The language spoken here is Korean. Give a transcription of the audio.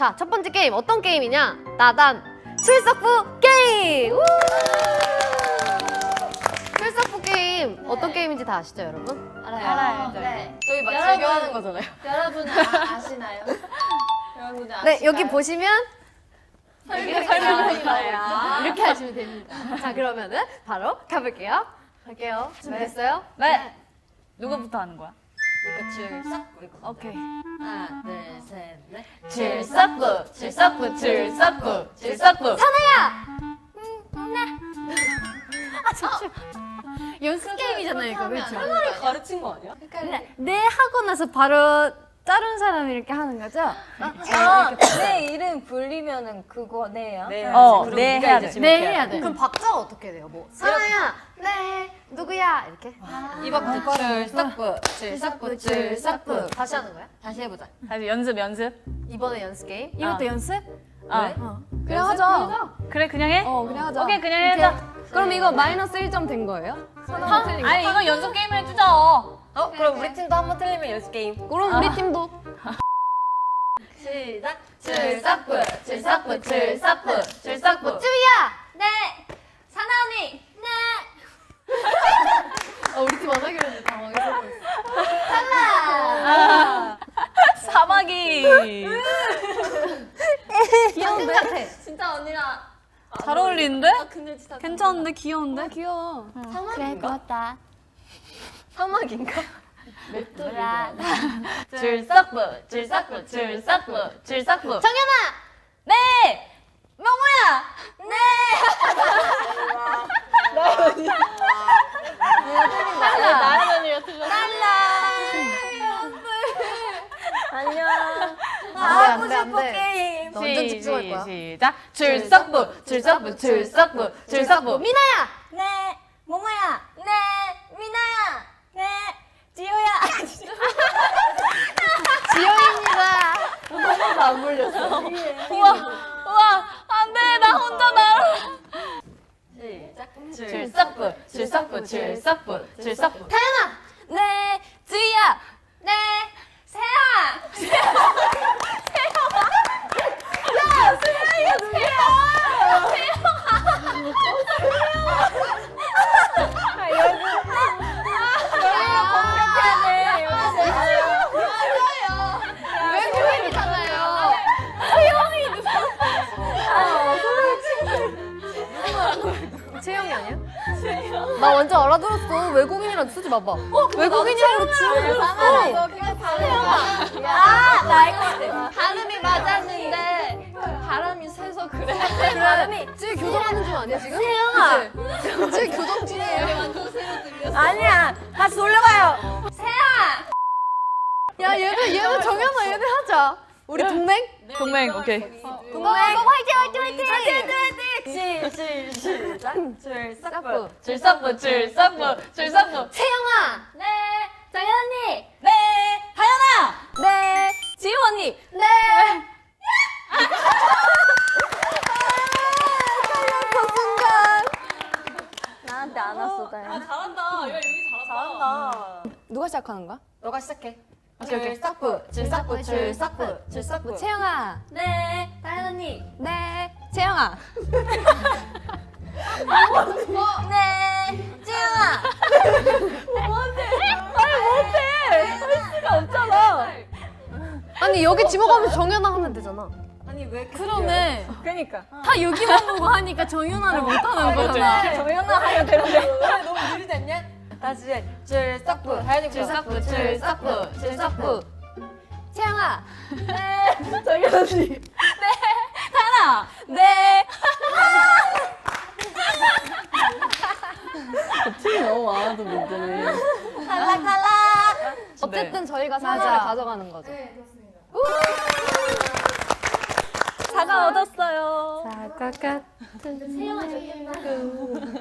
자, 첫 번째 게임 어떤 게임이냐? 나단 출석부 게임. 우! 출석부 게임 어떤 게임인지 다 아시죠, 여러분? 알아요. 네. 저희 막 여러분. 즐겨 하는 거잖아요. 여러분 아, 아시나요? 아시나요? 네, 여기 보시면 설명 설명해요. 이렇게 하시면 됩니다. 자, 그러면은 바로 가볼게요. 갈게요. 준비됐어요? 네. 누구부터 하는 거야? 이거 출석부 이거. 오케이. 하나, 둘, 셋, 넷. 출석부, 출석부, 출석부, 출석부. 연습 게임이잖아요, 이거. 그렇죠? 가르친 거 아니야? 네 하고 나서 바로 다른 사람이 이렇게 하는 거죠? 아, 내 이름 불리면은 그거 네요? 네. 어, 그럼 네 네가 해야 이제 돼. 지목해야 네 해야 돼. 그럼 박자가 어떻게 돼요? 뭐 사나야, 네, 누구야 이렇게 이박자 출석부, 출석부, 출석부. 다시 하는 거야? 다시 해보자. 다시 연습, 연습. 이번에 연습 게임. 이것도 아. 연습? 아, 그냥 하자. 그래 그냥 해. 어, 그냥 하자. 오케이 그냥 해. 그럼 이거 마이너스 1점 된 거예요? 아니 이거 연습 게임을 해주자. 어, 그럼 우리 팀도 한번 틀리면 연습 게임. 그럼 우리 팀도 시작. 출석부, 출석부, 출석부, 출석부. 쭈야. 네. 사나 언니. 네. 어, 우리 팀 안 하기로 했는데 당황해서. 아, 사마귀. 귀여운데? 진짜 언니랑 잘 어울리는데? 아, 근데 진짜 괜찮은데 귀여운데? 귀여워. 그래 고맙다. 사막인가? 출석부, 출석부, 출석부, 출석부. 정연아. 네. 명호야. 나연 언니가. 안녕. 하고 싶어 게임. 너 완전 집중할 거야. 시작. 출석부, 출석부, 출석부, 출석부. 미나야. 네, 모모야. 네, 지효야. 지효입니다. 우와, 우와, 안 돼, 나 혼자 나. 시작. 출석부, 출석부, 출석부, 출석부. 태 나 완전 알아들었어. 외국인이랑 쓰지 마봐. 외국인이랑 지금 아, 나알 것 같아. 발음이 맞았는데 바람이 세서 그래. 발음이 지금 교정하는 중 아니야 지금? 세영아. 지금 교정 중이에요. 아니야. 다시 돌려봐요. 야 얘는 얘는 정연아 얘네 하자. 우리 동맹? 동맹, 오케이. 동맹. 화이팅 화이팅 화이팅. 시작. 출석부. 출석부, 출석부, 출석부. 채영아. 네. 정연 언니. 네, 다현아. 네, 지효 언니. 네. 나한테 안 왔어, 다현. 잘한다. 야, 여기 잘한다. 누가 시작하는 거야? 너가 시작해. 출석부, 출석부, 출석부, 출석부. 채영아. 네. 다현 언니. 네. 채영아. 네, 지효아. 아니 여기 지목하면 정연아 하면 되잖아. 그러네. 그니까. 다 여기만 보고 하니까 정윤아를 못하는 거잖아. 정연아 하면 되는데. 너무 느리지 않냐? 다시 해. 출석부. 다현이 출석부, 출석부, 출석부. 채영아. 정연 언니. 하나. 네. 너무 많아도 문제네. 탈락, 탈락. 어쨌든 저희가 맞아. 사과를 가져가는 거죠. 사과 얻었어요. 사과 같은 세영아 저기 있나?